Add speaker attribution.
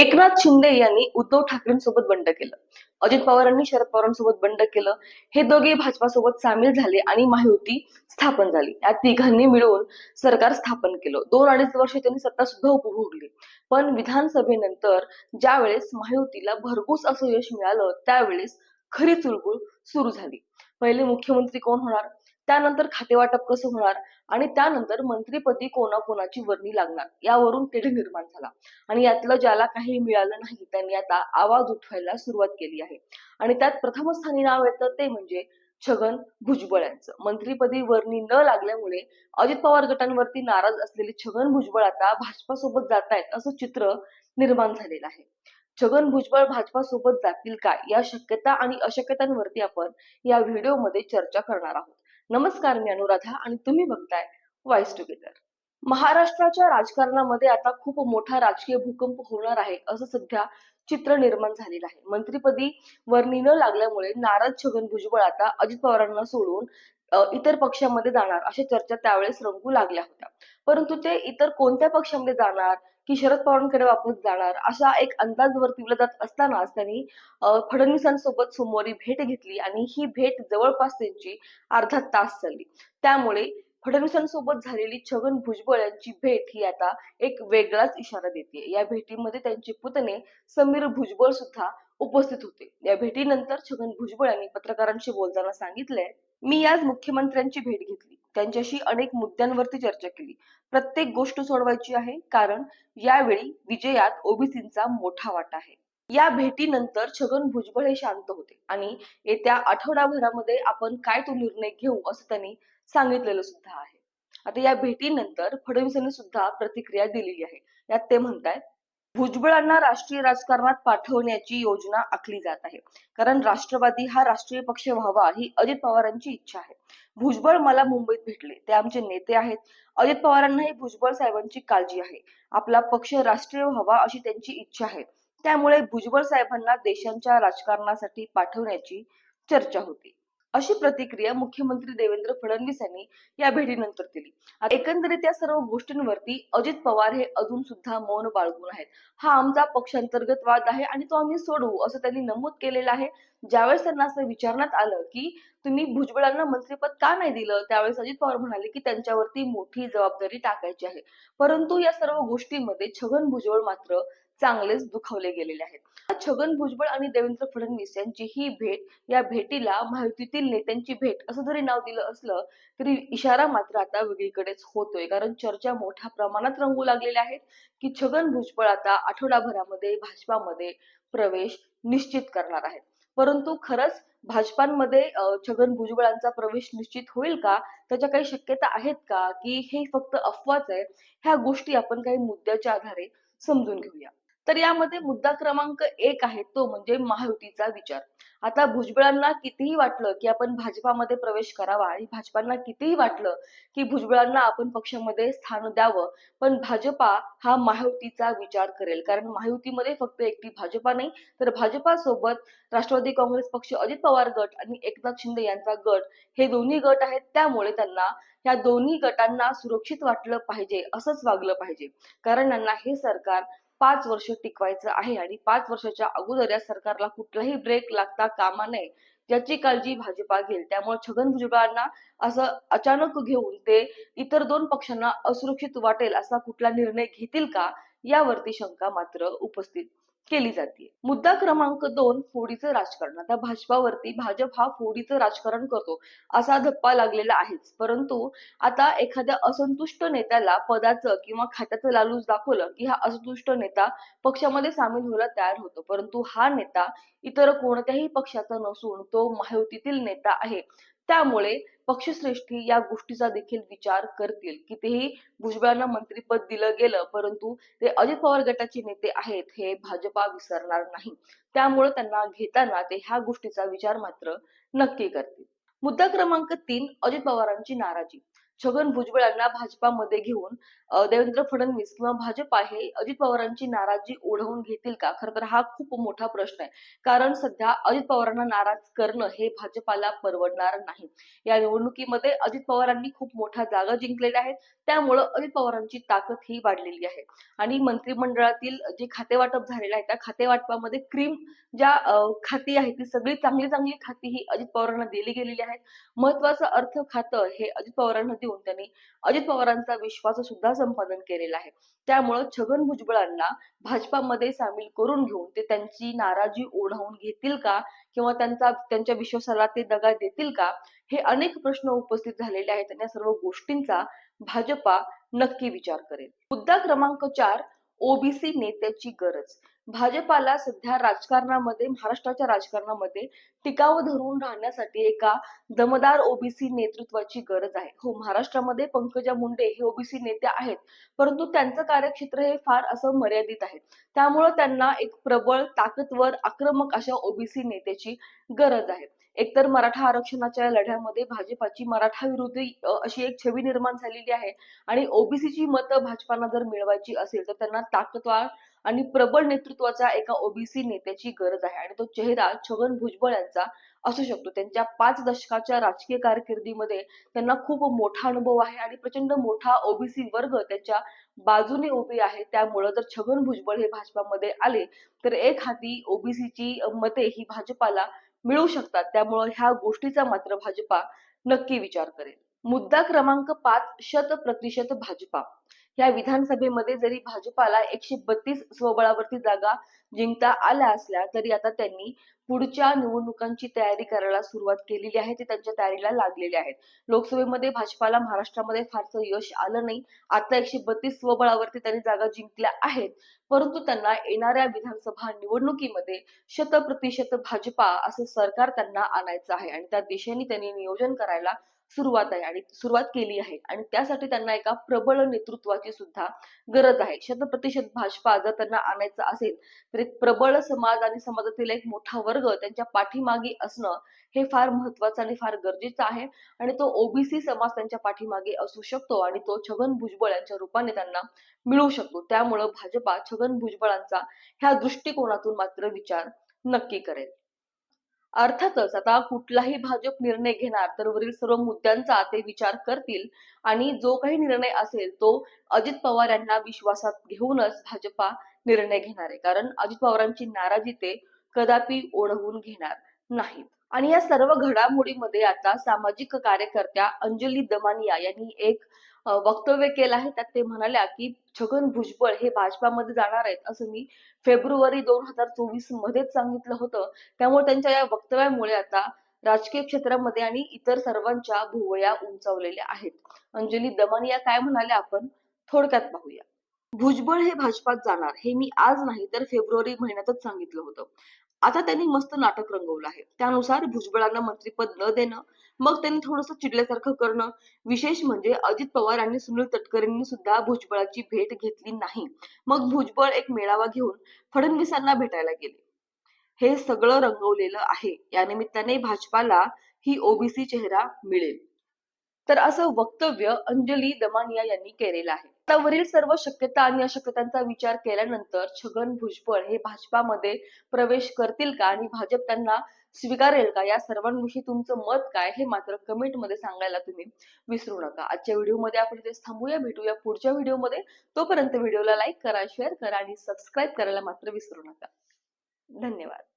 Speaker 1: एकनाथ शिंदे यांनी उद्धव ठाकरेंसोबत बंड केलं. अजित पवारांनी शरद पवारांसोबत बंड केलं. हे दोघे भाजपासोबत सामील झाले आणि महायुती स्थापन झाली. या तिघांनी मिळून सरकार स्थापन केलं. दोन अडीच वर्ष त्यांनी सत्ता सुद्धा उपभोगली. पण विधानसभेनंतर ज्या वेळेस महायुतीला भरघूस असं यश मिळालं त्यावेळेस खरी चुलबुल सुरू झाली. पहिले मुख्यमंत्री कोण होणार? त्यानंतर खातेवाटप कसं होणार? आणि त्यानंतर मंत्रीपदी कोणाकोणाची वर्णी लागणार यावरून तेढ निर्माण झाला. आणि यातलं ज्याला काही मिळालं नाही त्यांनी आता आवाज उठवायला सुरुवात केली आहे. आणि त्यात प्रथम स्थानी नाव येतं ते म्हणजे छगन भुजबळ यांचं. मंत्रीपदी वर्णी न लागल्यामुळे अजित पवार गटांवरती नाराज असलेले छगन भुजबळ आता भाजपासोबत जात आहेत असं चित्र निर्माण झालेलं आहे. छगन भुजबळ भाजपासोबत जातील काय या शक्यता आणि अशक्यतांवरती आपण या व्हिडिओमध्ये चर्चा करणार आहोत. नमस्कार मी अनुराधा आणि तुम्ही बघताय वॉइस टुगेदर महाराष्ट्राच्या राजकारणामध्ये आता खूप मोठा राजकीय भूकंप होणार आहे असं सध्या चित्र निर्माण झालेलं आहे. मंत्रीपदी वर्णी न लागल्यामुळे नाराज छगन भुजबळ आता अजित पवारांना सोडून इतर पक्षामध्ये जाणार अशा चर्चा त्यावेळेस रंगू लागल्या होत्या. परंतु ते इतर कोणत्या पक्षामध्ये जाणार की शरद पवारांकडे वापस जाणार. असा एक अंदाज वर्तविला जात असतानाच त्यांनी फडणवीसांसोबत सोमवारी भेट घेतली आणि ही भेट जवळपास त्यांची अर्धा तास चालली त्यामुळे फडणवीसांसोबत झालेली छगन भुजबळ यांची भेट ही आता एक वेगळाच इशारा देते. या भेटीमध्ये त्यांचे पुतणे समीर भुजबळ सुद्धा उपस्थित होते. या भेटीनंतर छगन भुजबळ यांनी पत्रकारांशी बोलताना सांगितलंय मी आज मुख्यमंत्र्यांची भेट घेतली. त्यांच्याशी अनेक मुद्द्यांवरती चर्चा केली. प्रत्येक गोष्ट सोडवायची आहे कारण यावेळी विजयात ओबीसींचा मोठा वाटा आहे. या भेटीनंतर छगन भुजबळ हे शांत होते आणि येत्या आठवडाभरामध्ये आपण काय तो निर्णय घेऊ असं त्यांनी सांगितलेलं सुद्धा आहे. आता या भेटीनंतर फडणवीसांनी सुद्धा प्रतिक्रिया दिलेली आहे. यात ते म्हणतायत भुजबळांना राष्ट्रीय राजकारणात पाठवण्याची योजना आखली जात आहे. कारण राष्ट्रवादी हा राष्ट्रीय पक्ष व्हावा ही अजित पवारांची इच्छा आहे. भुजबळ मला मुंबईत भेटले. ते आमचे नेते आहेत. अजित पवारांनाही भुजबळ साहेबांची काळजी आहे. आपला पक्ष राष्ट्रीय व्हावा अशी त्यांची इच्छा आहे. त्यामुळे भुजबळ साहेबांना देशांच्या राजकारणासाठी पाठवण्याची चर्चा होती. अशी प्रतिक्रिया मुख्यमंत्री देवेंद्र फडणवीस यांनी या भेटीनंतर दिली. एकंदरीत या सर्व गोष्टींवरती अजित पवार हे अजून सुद्धा मौन बाळगून आहेत. हा आमचा पक्षांतर्गत वाद आहे आणि तो आम्ही सोडवू असं त्यांनी नमूद केलेलं आहे. ज्यावेळेस त्यांना असं विचारण्यात आलं की तुम्ही भुजबळांना मंत्रीपद का नाही दिलं? त्यावेळेस अजित पवार म्हणाले की त्यांच्यावरती मोठी जबाबदारी टाकायची आहे. परंतु या सर्व गोष्टींमध्ये छगन भुजबळ मात्र चांगलेच दुखावले गेलेले आहेत. छगन भुजबळ आणि देवेंद्र फडणवीस यांची ही भेट या भेटीला महायुतीतील नेत्यांची भेट असं जरी नाव दिलं असलं तरी इशारा मात्र आता वेगळीकडेच होतोय. कारण चर्चा मोठ्या प्रमाणात रंगू लागलेल्या आहेत की छगन भुजबळ आता आठवडाभरामध्ये भाजपामध्ये प्रवेश निश्चित करणार आहेत. परंतु खरंच भाजपांमध्ये छगन भुजबळांचा प्रवेश निश्चित होईल का? त्याच्या काही शक्यता आहेत का? की हे फक्त अफवाच आहे ह्या गोष्टी आपण काही मुद्द्याच्या आधारे समजून घेऊया. तर यामध्ये मुद्दा क्रमांक एक आहे तो म्हणजे महायुतीचा विचार. आता भुजबळांना कितीही वाटलं की आपण भाजपामध्ये प्रवेश करावा आणि भाजपांना कितीही वाटलं की भुजबळांना आपण पक्षामध्ये स्थान द्यावं पण भाजपा हा महायुतीचा विचार करेल. कारण महायुतीमध्ये फक्त एकटी भाजपा नाही तर भाजपा सोबत राष्ट्रवादी काँग्रेस पक्ष अजित पवार गट आणि एकनाथ शिंदे यांचा गट हे दोन्ही गट आहेत. त्यामुळे त्यांना या दोन्ही गटांना सुरक्षित वाटलं पाहिजे असंच वागलं पाहिजे. कारण त्यांना हे सरकार पाच वर्ष टिकवायचं आहे आणि पाच वर्षाच्या अगोदर या सरकारला कुठलाही ब्रेक लागता कामा नये याची काळजी भाजपा घेईल. त्यामुळे छगन भुजबळांना असं अचानक घेऊन ते इतर दोन पक्षांना असुरक्षित वाटेल असा कुठला निर्णय घेतील का? यावरती शंका मात्र उपस्थित केली जाते. मुद्दा क्रमांक दोन फोडीचं राजकारण. आता भाजपावरती भाजप हा फोडीचं राजकारण करतो असा धप्पा लागलेला आहेच. परंतु आता एखाद्या असंतुष्ट नेत्याला पदाचं किंवा खात्याचं लालूच दाखवलं की हा असंतुष्ट नेता पक्षामध्ये सामील व्हायला तयार होतो. परंतु हा नेता इतर कोणत्याही पक्षाचा नसून तो महायुतीतील नेता आहे. त्यामुळे पक्षश्रेष्ठी या गोष्टीचा देखील विचार करतील. कितीही भुजबळांना मंत्रीपद दिलं गेलं परंतु ते अजित पवार गटाचे नेते आहेत हे भाजपा विसरणार नाही. त्यामुळे त्यांना घेताना ते ह्या गोष्टीचा विचार मात्र नक्की करतील. मुद्दा क्रमांक तीन अजित पवारांची नाराजी. छगन भुजबळांना भाजपामध्ये घेऊन देवेंद्र फडणवीस किंवा भाजप आहे अजित पवारांची नाराजी ओढवून घेतील का? खर तर हा खूप मोठा प्रश्न आहे. कारण सध्या अजित पवारांना नाराज करणं हे भाजपाला परवडणार नाही. या निवडणुकीमध्ये अजित पवारांनी खूप मोठ्या जागा जिंकलेल्या आहेत. त्यामुळं अजित पवारांची ताकद ही वाढलेली आहे. आणि मंत्रिमंडळातील जे खातेवाटप झालेलं आहे त्या खाते वाटपामध्ये क्रीम ज्या खाती आहेत ती सगळी चांगली चांगली खाती ही अजित पवारांना दिली गेलेली आहेत. महत्वाचं अर्थ खातं हे अजित पवारांना देऊन त्यांनी अजित पवारांचा विश्वास सुद्धा संपादन केलेला आहे. त्यामुळं छगन भुजबळांना भाजपामध्ये सामील करून घेऊन ते त्यांची नाराजी ओढावून घेतील का? किंवा त्यांचा त्यांच्या विश्वासाला ते दगा देतील का? हे अनेक प्रश्न उपस्थित झालेले आहेत आणि या सर्व गोष्टींचा भाजपा नक्की विचार करेल. मुद्दा क्रमांक चार ओबीसी नेत्याची गरज. भाजपाला सध्या राजकारणामध्ये महाराष्ट्राच्या राजकारणामध्ये टिकाव धरून राहण्यासाठी एका दमदार ओबीसी नेतृत्वाची गरज आहे. हो महाराष्ट्रामध्ये पंकजा मुंडे हे ओबीसी नेते आहेत परंतु त्यांचं कार्यक्षेत्र हे फार असं मर्यादित आहे. त्यामुळे त्यांना एक प्रबळ ताकदवर आक्रमक अशा ओबीसी नेत्याची गरज आहे. एकतर मराठा आरक्षणाच्या लढ्यामध्ये भाजपाची मराठा विरोधी अशी एक छवी निर्माण झालेली आहे. आणि ओबीसीची मतं भाजपांना जर मिळवायची असेल तर त्यांना ताकदवार आणि प्रबळ नेतृत्वाचा एका ओबीसी नेत्याची गरज आहे. आणि तो चेहरा छगन भुजबळ यांचा असू शकतो. त्यांच्या पाच दशकाच्या राजकीय कारकिर्दीमध्ये त्यांना खूप मोठा अनुभव आहे आणि प्रचंड मोठा ओबीसी वर्ग त्यांच्या बाजूने उभी आहे. त्यामुळं जर छगन भुजबळ हे भाजपामध्ये आले तर एक हाती ओबीसीची मते ही भाजपाला मिळू शकतात. त्यामुळं ह्या गोष्टीचा मात्र भाजपा नक्की विचार करेल. मुद्दा क्रमांक पाच शत प्रतिशत भाजपा. या विधानसभेमध्ये जरी भाजपाला एकशे बत्तीस स्वबळावरती जागा जिंकता आल्या असल्या तरी आता त्यांनी पुढच्या निवडणुकांची तयारी करायला सुरुवात केलेली आहे ते त्यांच्या तयारीला लागलेले आहेत. लोकसभेमध्ये भाजपाला महाराष्ट्रामध्ये फारसं यश आलं नाही. आता एकशे बत्तीस स्वबळावरती त्यांनी जागा जिंकल्या आहेत. परंतु त्यांना येणाऱ्या विधानसभा निवडणुकीमध्ये शत प्रतिशत भाजपा असं सरकार त्यांना आणायचं आहे. आणि त्या दिशेने त्यांनी नियोजन करायला सुरुवात आहे आणि सुरुवात केली आहे. आणि त्यासाठी त्यांना एका प्रबळ नेतृत्वाची सुद्धा गरज आहे. शत प्रतिशत भाजपा जर त्यांना आणायचं असेल तर एक प्रबळ समाज आणि समाजातील एक मोठा वर्ग त्यांच्या पाठीमागे असणं हे फार महत्वाचं आणि फार गरजेचं आहे. आणि तो ओबीसी समाज त्यांच्या पाठीमागे असू शकतो आणि तो छगन भुजबळ यांच्या रूपाने त्यांना मिळू शकतो. त्यामुळं भाजपा छगन भुजबळांचा ह्या दृष्टिकोनातून मात्र विचार नक्की करेल. अर्थातच आता कुठलाही भाजप निर्णय घेणार तर वरील सर्व मुद्द्यांचा ते विचार करतील. आणि जो काही निर्णय असेल तो अजित पवार यांना विश्वासात घेऊनच भाजपा निर्णय घेणार आहे. कारण अजित पवारांची नाराजी ते कदापि ओढवून घेणार नाहीत. आणि या सर्व घडामोडीमध्ये आता सामाजिक कार्यकर्त्या अंजली दमानिया यांनी एक वक्तव्य केलं आहे त्यात ते म्हणाल्या की छगन भुजबळ हे भाजपामध्ये जाणार आहेत असं मी फेब्रुवारी दोन हजार चोवीस मध्येच सांगितलं होतं. त्यामुळे त्यांच्या या वक्तव्यामुळे आता राजकीय क्षेत्रामध्ये आणि इतर सर्वांच्या भुवया उंचावलेल्या आहेत. अंजली दमानिया काय म्हणाल्या आपण? थोडक्यात पाहूया. भुजबळ हे भाजपात जाणार हे मी आज नाही तर फेब्रुवारी महिन्यातच सांगितलं होतं. आता त्यांनी मस्त नाटक रंगवलं आहे. त्यानुसार भुजबळांना मंत्रीपद न देणं मग त्यांनी थोडंसं चिडल्यासारखं करणं विशेष म्हणजे अजित पवार आणि सुनील तटकरेंनी सुद्धा भुजबळाची भेट घेतली नाही. मग भुजबळ एक मेळावा घेऊन फडणवीसांना भेटायला गेले. हे सगळं रंगवलेलं आहे. या निमित्ताने भाजपाला ही ओबीसी चेहरा मिळेल. तर असं वक्तव्य अंजली दमानिया यांनी केलेलं आहे. आता वरील सर्व शक्यता आणि अशक्यतांचा विचार केल्यानंतर छगन भुजबळ हे भाजपामध्ये प्रवेश करतील का आणि भाजप त्यांना स्वीकारेल का? या सर्वांविषयी तुमचं मत काय? हे मात्र कमेंटमध्ये सांगायला तुम्ही विसरू नका. आजच्या व्हिडिओमध्ये आपण इथेच थांबूया. भेटूया पुढच्या व्हिडिओमध्ये. तोपर्यंत व्हिडिओला लाईक करा शेअर करा आणि सबस्क्राईब करायला मात्र विसरू नका. धन्यवाद.